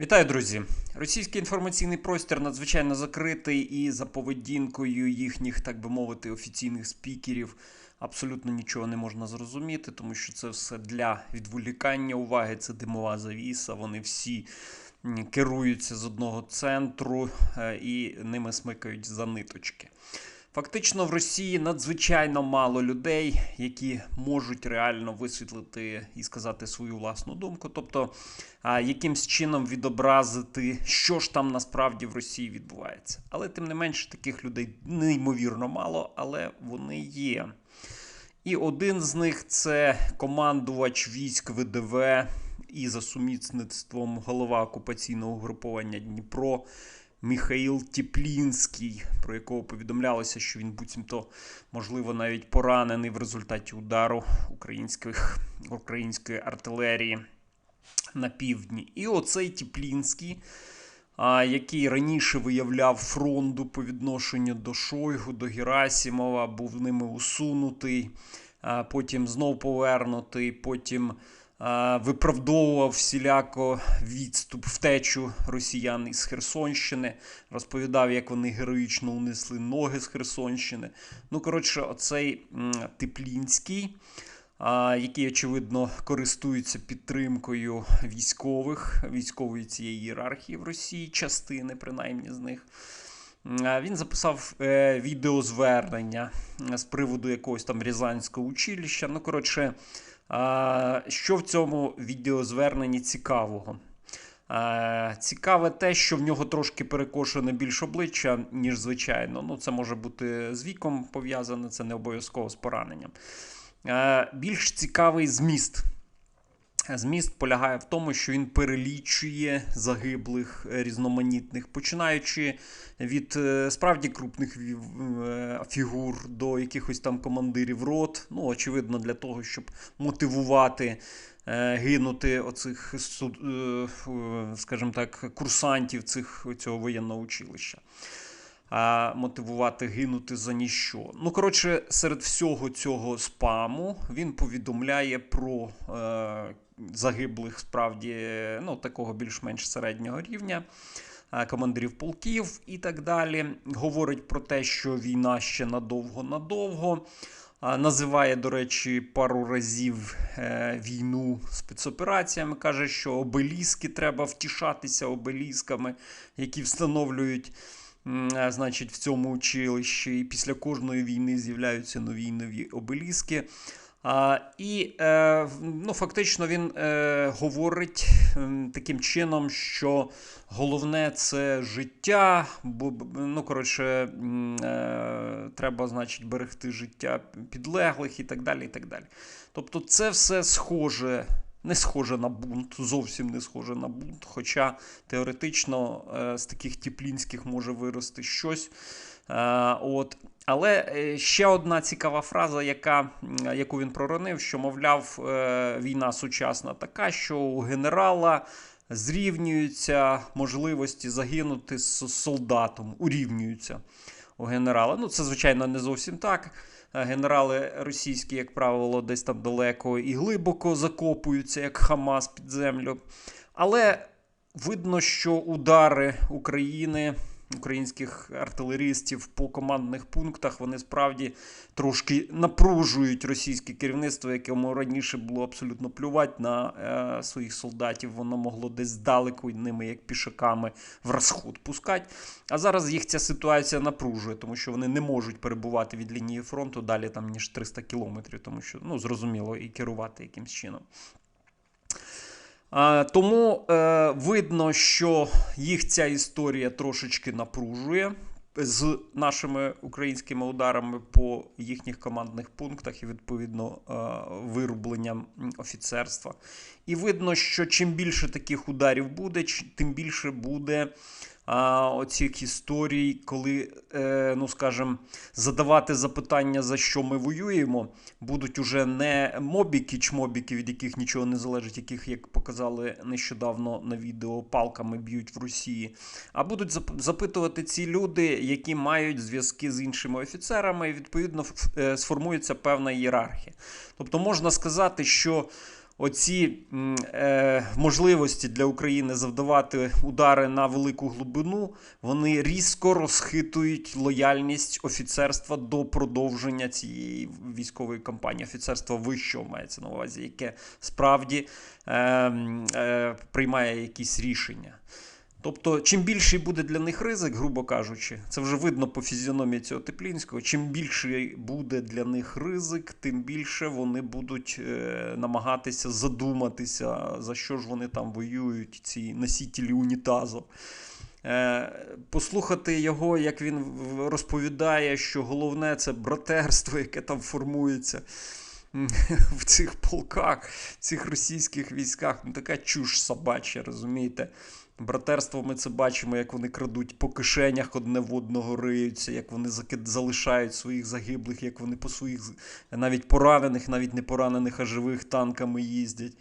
Вітаю, друзі! Російський інформаційний простір надзвичайно закритий, і за поведінкою їхніх, так би мовити, офіційних спікерів абсолютно нічого не можна зрозуміти, тому що це все для відволікання уваги, це димова завіса. Вони всі керуються з одного центру е, і ними смикають за ниточки. Фактично в Росії надзвичайно мало людей, які можуть реально висвітлити і сказати свою власну думку, тобто якимсь чином відобразити, що ж там насправді в Росії відбувається. Але тим не менше таких людей неймовірно мало, але вони є. І один з них це командувач військ ВДВ і за сумісництвом голова окупаційного угруповання Дніпро Міхаїл Тіплінський, про якого повідомлялося, що він буцімто, можливо, навіть поранений в результаті удару українських, української артилерії на півдні. І оцей Тіплінський, який раніше виявляв фронту по відношенню до Шойгу, до Герасімова, був ними усунутий, потім знов повернутий, потім виправдовував всіляко відступ, втечу росіян із Херсонщини, розповідав, як вони героїчно унесли ноги з Херсонщини. Ну, коротше, оцей Теплінський, який, очевидно, користується підтримкою військових, військової цієї ієрархії в Росії, частини, принаймні з них. Він записав е, відеозвернення з приводу якогось там Рязанського училища. Ну, коротше, що в цьому відеозверненні цікавого? Цікаве те, що в нього трошки перекошене більш обличчя, ніж звичайно. Ну, це може бути з віком пов'язане, це не обов'язково з пораненням. Більш цікавий зміст. Зміст полягає в тому, що він перелічує загиблих е, різноманітних, починаючи від е, справді крупних е, фігур до якихось там командирів рот. Ну, очевидно, для того, щоб мотивувати гинути оцих, скажімо так, курсантів цих, цього воєнного училища а, мотивувати гинути за ніщо. Ну, коротше, серед всього цього спаму він повідомляє про загиблих справді ну, такого більш-менш середнього рівня. е, Командирів полків і так далі. Говорить про те, що війна ще надовго-надовго. Називає, до речі, пару разів е, війну спецопераціями. Каже, що обеліски треба втішатися обелісками, які встановлюють е, значить, в цьому училищі. І після кожної війни з'являються нові нові обеліски. І е, ну, фактично він е, говорить таким чином, що головне це життя, бо ну, коротше, е, треба, значить, берегти життя підлеглих і так далі. і так далі. Тобто, це все схоже, не схоже на бунт, зовсім не схоже на бунт. Хоча теоретично з таких тіплінських може вирости щось. Е, от. Але е, ще одна цікава фраза, яка, яку він проронив, що, мовляв, е, війна сучасна така, що у генерала зрівнюються можливості загинути з солдатом, урівнюються у генерала. Ну, це, звичайно, не зовсім так. Генерали російські, як правило, десь там далеко і глибоко закопуються, як Хамас під землю. Але видно, що удари України, українських артилеристів по командних пунктах, вони справді трошки напружують російське керівництво, якому раніше було абсолютно плювати на е, своїх солдатів. Воно могло десь здалеку ними, як пішаками, в розход пускати. А зараз їх ця ситуація напружує, тому що вони не можуть перебувати від лінії фронту далі там, ніж 300 кілометрів, тому що ну, зрозуміло і керувати якимсь чином. Тому е, видно, що їх ця історія трошечки напружує з нашими українськими ударами по їхніх командних пунктах і відповідно е, вирубленням офіцерства. І видно, що чим більше таких ударів буде, тим більше буде оцих історій, коли, е, ну скажімо, задавати запитання, за що ми воюємо, будуть уже не мобіки чмобіки, від яких нічого не залежить, яких, як показали нещодавно на відео, палками б'ють в Росії, а будуть запитувати ці люди, які мають зв'язки з іншими офіцерами, і відповідно е, сформується певна ієрархія. Тобто можна сказати, що оці е, можливості для України завдавати удари на велику глибину, вони різко розхитують лояльність офіцерства до продовження цієї військової кампанії. Офіцерство вищого мається на увазі, яке справді е, е, приймає якісь рішення. Тобто, чим більший буде для них ризик, грубо кажучи, це вже видно по фізіономії цього Теплінського. Чим більший буде для них ризик, тим більше вони будуть е, намагатися задуматися, за що ж вони там воюють, ці носителі унітазу. Е, послухати його, як він розповідає, що головне це братерство, яке там формується в цих полках, в цих російських військах. Ну, така чуш собача, розумієте? Братерство ми це бачимо, як вони крадуть по кишенях одне в одного риються, як вони залишають своїх загиблих, як вони по своїх навіть поранених, навіть не поранених, а живих танками їздять.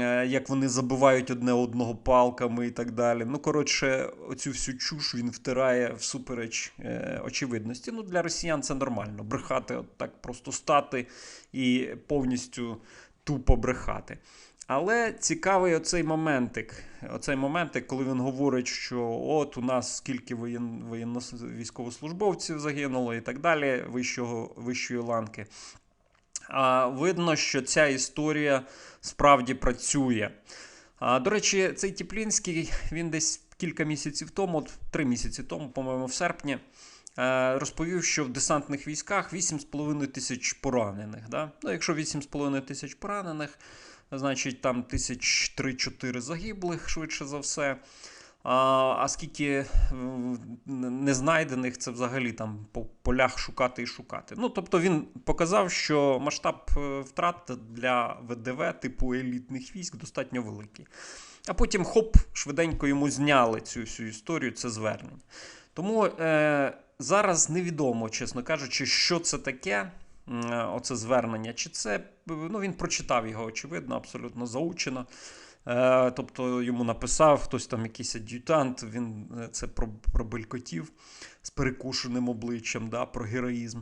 Е, Як вони забивають одне одного палками і так далі. Ну, коротше, оцю всю чуш він втирає всупереч е, очевидності. Ну, для росіян це нормально. Брехати, от так просто стати і повністю тупо брехати. Але цікавий оцей моментик. Оцей моментик, коли він говорить, що от у нас скільки воєн, воєнно, військовослужбовців загинуло і так далі, вищого, вищої ланки. А, видно, що ця історія справді працює. А, до речі, цей Тіплінський, він десь кілька місяців тому, от три місяці тому, по-моєму, в серпні, е, розповів, що в десантних військах 8,5 тисяч поранених. Да? Ну, якщо 8,5 тисяч поранених, значить там тисяч 3-4 загиблих, швидше за все. А, а скільки м, не знайдених, це взагалі там по полях шукати і шукати. Ну, тобто він показав, що масштаб е, втрат для ВДВ типу елітних військ достатньо великий. А потім хоп, швиденько йому зняли цю всю історію, це звернення. Тому е, зараз невідомо, чесно кажучи, що це таке. Е, Оце звернення, чи це ну він прочитав його, очевидно, абсолютно заучено. Е, Тобто йому написав хтось там якийсь ад'ютант, він е, це про- пробелькотів з перекушеним обличчям, да, про героїзм.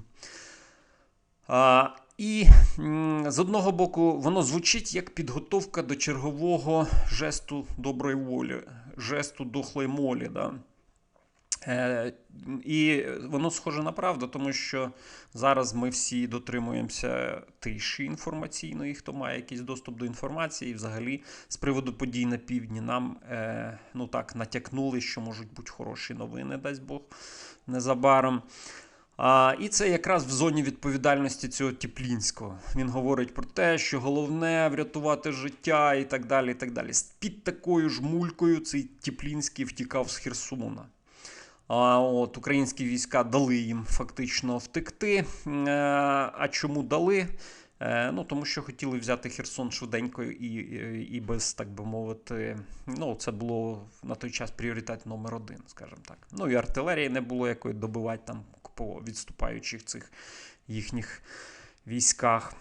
А, і з одного боку, воно звучить як підготовка до чергового жесту доброї волі, жесту дохлої молі. Да? Е, і воно схоже на правду, тому що зараз ми всі дотримуємося тиші інформаційної, хто має якийсь доступ до інформації, і взагалі з приводу подій на півдні нам е, ну так натякнули, що можуть бути хороші новини, дасть Бог незабаром. А, і це якраз в зоні відповідальності цього Тіплінського. Він говорить про те, що головне врятувати життя і так далі. і так далі. Під такою ж мулькою цей Тіплінський втікав з Херсона. От українські війська дали їм фактично втекти. Е, А чому дали? Е, Ну, тому що хотіли взяти Херсон швиденько і, і, без, так би мовити, ну, це було на той час пріоритет номер один, скажімо так. Ну і артилерії не було якої добивати там по відступаючих цих їхніх військах.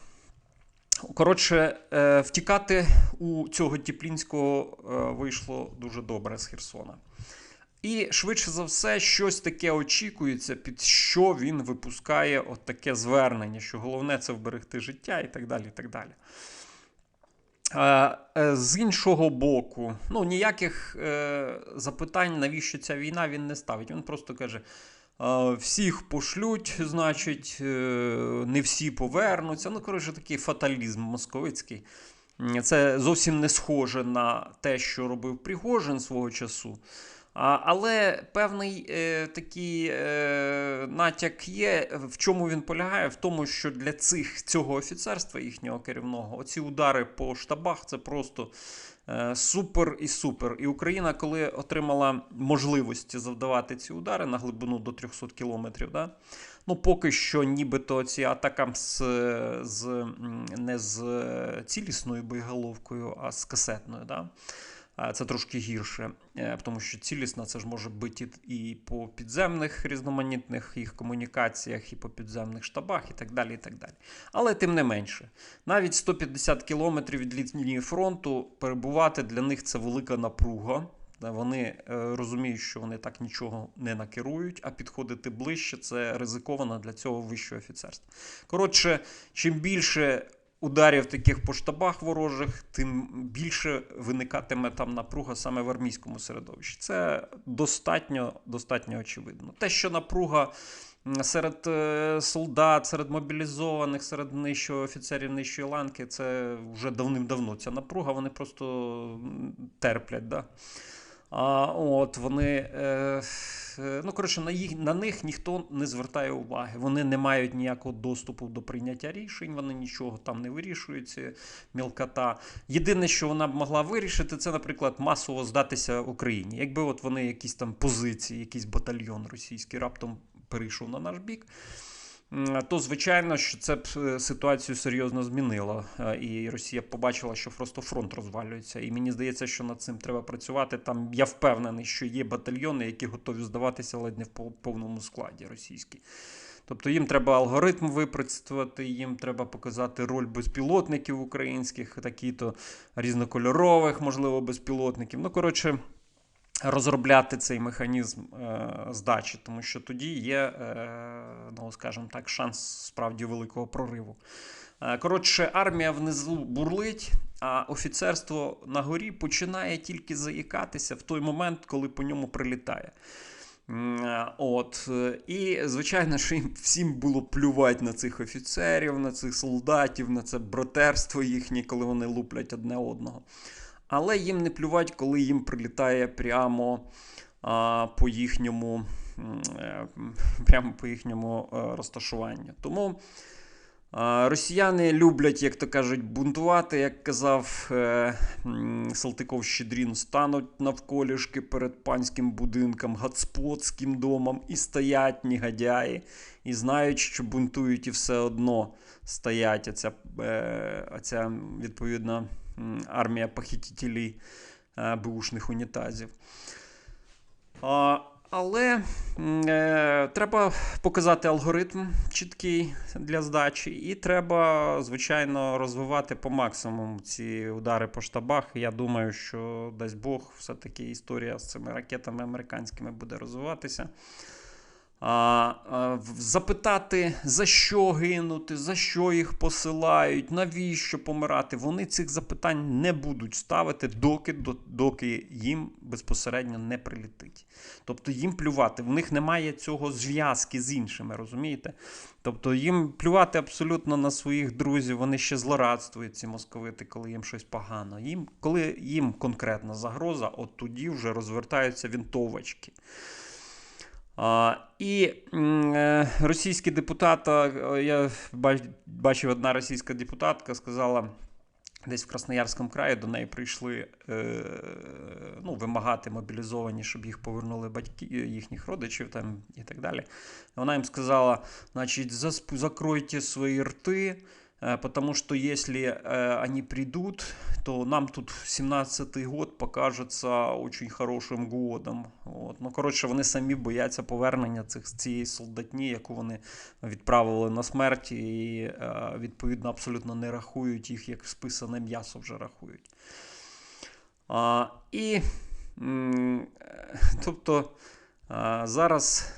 Коротше, е, втікати у цього Тіплінського вийшло дуже добре з Херсона. І швидше за все, щось таке очікується, під що він випускає от таке звернення, що головне це вберегти життя і так далі. і так далі. Е, е, З іншого боку, ну ніяких е, запитань, навіщо ця війна, він не ставить. Він просто каже: всіх пошлють, значить, не всі повернуться. Ну, коротше, такий фаталізм московицький. Це зовсім не схоже на те, що робив Пригожин свого часу. Але певний е, такий е, натяк є. В чому він полягає? В тому, що для цих цього офіцерства їхнього керівного оці удари по штабах це просто е, супер і супер. І Україна, коли отримала можливості завдавати ці удари на глибину до 300 кілометрів, да? ну поки що, нібито ці атакам з, з не з цілісною боєголовкою, а з касетною. Да? Це трошки гірше, е, тому що цілісна це ж може бути і по підземних різноманітних їх комунікаціях, і по підземних штабах, і так далі. і так далі. Але тим не менше, навіть 150 кілометрів від лінії фронту перебувати для них це велика напруга. Е, Вони е, розуміють, що вони так нічого не накерують, а підходити ближче це ризиковано для цього вищого офіцерства. Коротше, чим більше ударів таких по штабах ворожих, тим більше виникатиме там напруга саме в армійському середовищі. Це достатньо, достатньо очевидно. Те, що напруга. Серед е, солдат, серед мобілізованих, серед нижчого офіцерів нижчої ланки, це вже давним-давно ця напруга, вони просто терплять. Да? А от вони, е, ну коротше, на їх на них ніхто не звертає уваги. Вони не мають ніякого доступу до прийняття рішень, вони нічого там не вирішують. ці Мілкота. Єдине, що вона б могла вирішити, це, наприклад, масово здатися Україні. Якби от вони якісь там позиції, якийсь батальйон російський раптом перейшов на наш бік то звичайно, що це б е, ситуацію серйозно змінило. Е, і Росія побачила, що просто фронт розвалюється. І мені здається, що над цим треба працювати. Там я впевнений, що є батальйони, які готові здаватися ледь не в повному складі російські. Тобто їм треба алгоритм випрацювати, їм треба показати роль безпілотників українських, такі-то різнокольорових, можливо, безпілотників. Ну, коротше розробляти цей механізм е, здачі, тому що тоді є, е, ну скажімо так, шанс справді великого прориву. Е, коротше, армія внизу бурлить, а офіцерство на горі починає тільки заїкатися в той момент, коли по ньому прилітає. От, І, звичайно, що їм всім було плювати на цих офіцерів, на цих солдатів, на це братерство їхнє, коли вони луплять одне одного але їм не плювать, коли їм прилітає прямо а, по їхньому е, прямо по їхньому е, розташуванню. Тому а, росіяни люблять, як то кажуть, бунтувати, як казав е, Салтиков Щедрін, стануть навколішки перед панським будинком, гацпотським домом і стоять негодяї, і знають, що бунтують і все одно стоять. Оця, оця відповідно армія похитителей е, бушних унітазів. Але е, треба показати алгоритм чіткий для здачі, і треба, звичайно, розвивати по максимуму ці удари по штабах. Я думаю, що дасть Бог, все-таки історія з цими ракетами американськими буде розвиватися запитати, за що гинути, за що їх посилають, навіщо помирати. Вони цих запитань не будуть ставити, доки доки їм безпосередньо не прилітить. Тобто їм плювати, в них немає цього зв'язки з іншими, розумієте? Тобто їм плювати абсолютно на своїх друзів, вони ще злорадствують ці московити, коли їм щось погано. Їм, Коли їм конкретна загроза, от тоді вже розвертаються вінтовочки. І е, російський депутат, я бачив, одна російська депутатка сказала. Десь в Красноярському краї до неї прийшли е, ну, вимагати мобілізовані, щоб їх повернули батьки їхніх родичів там і так далі. Вона їм сказала: значить, закройте свої рти, потому что если э, они придут, то нам тут 17-й год покажется очень хорошим годом. От. Ну, коротше, вони самі бояться повернення цих цієї солдатні, яку вони відправили на смерть, і е, відповідно абсолютно не рахують їх, як списане м'ясо вже рахують. А, І тобто зараз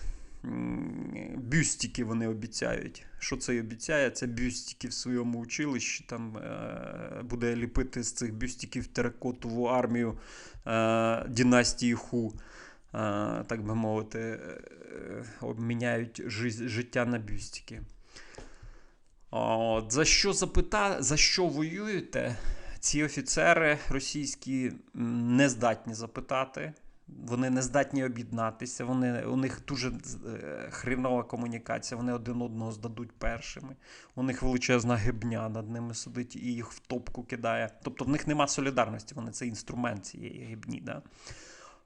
бюстики вони обіцяють. Що це й обіцяє? Це бюстики в своєму училищі. Там е, буде ліпити з цих бюстиків теракотову армію е, династії Ху. Е, так би мовити, обміняють життя на бюстики. От, За що запита... за що воюєте? Ці офіцери російські не здатні запитати. Вони не здатні об'єднатися, вони, у них дуже е, хрінова комунікація, вони один одного здадуть першими. У них величезна гибня над ними сидить і їх в топку кидає. Тобто в них нема солідарності, вони це інструмент цієї гибні. Да?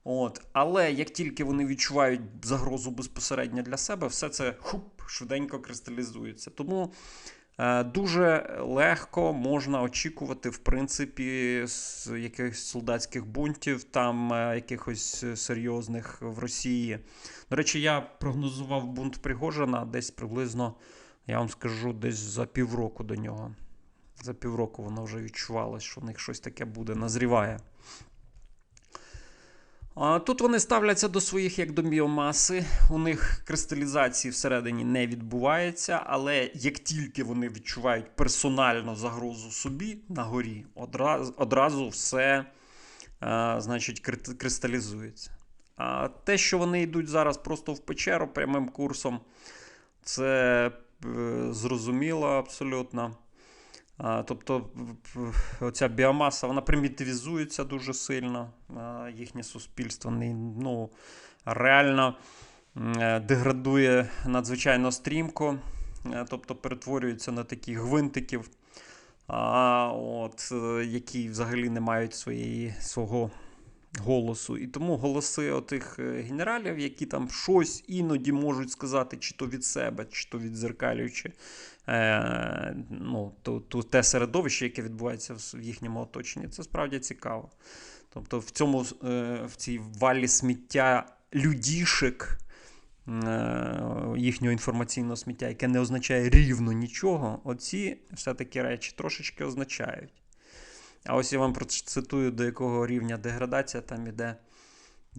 От. Але як тільки вони відчувають загрозу безпосередньо для себе, все це хуп, швиденько кристалізується. Тому. Е, дуже легко можна очікувати, в принципі, з якихось солдатських бунтів, там е, якихось серйозних в Росії. До речі, я прогнозував бунт Пригожина десь приблизно, я вам скажу, десь за півроку до нього. За півроку воно вже відчувалось, що в них щось таке буде, назріває. Тут вони ставляться до своїх як до біомаси. У них кристалізації всередині не відбувається, але як тільки вони відчувають персональну загрозу собі на горі, одразу, одразу все а, значить, кристалізується. А те, що вони йдуть зараз просто в печеру прямим курсом, це е, зрозуміло абсолютно. Тобто оця біомаса вона примітивізується дуже сильно. Їхнє суспільство ну, реально е, деградує надзвичайно стрімко, е, тобто перетворюється на таких гвинтиків, от, е, які взагалі не мають своєї, свого голосу. І тому голоси отих генералів, які там щось іноді можуть сказати, чи то від себе, чи то відзеркалюючи е, ну, то, то, те середовище, яке відбувається в їхньому оточенні, це справді цікаво. Тобто в цьому е, в цій валі сміття людішек. е, Їхнього інформаційного сміття, яке не означає рівно нічого, оці все-таки речі трошечки означають. А ось я вам процитую, до якого рівня деградація там іде.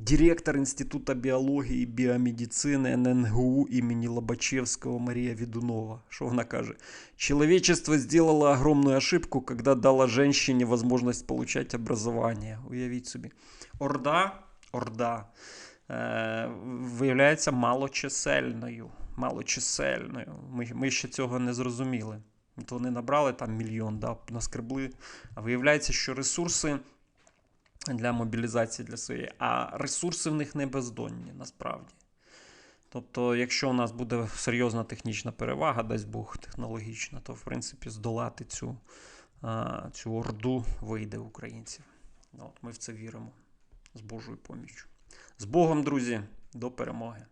Директор Інституту біології і біомедицини ННГУ імені Лобачевського Марія Відунова. Що вона каже? Человечество сделало огромную ошибку, когда дало женщине возможность получать образование. Уявіть собі. Орда, Орда е, виявляється малочисельною. Малочисельною. Ми, ми ще цього не зрозуміли. От вони набрали там мільйон, да, наскребли. А виявляється, що ресурси для мобілізації для своєї, а ресурси в них не бездонні насправді. Тобто, якщо у нас буде серйозна технічна перевага, дасть Бог технологічна, то в принципі здолати цю, цю орду вийде українців. От, ми в це віримо з Божою поміччю. З Богом, друзі, до перемоги!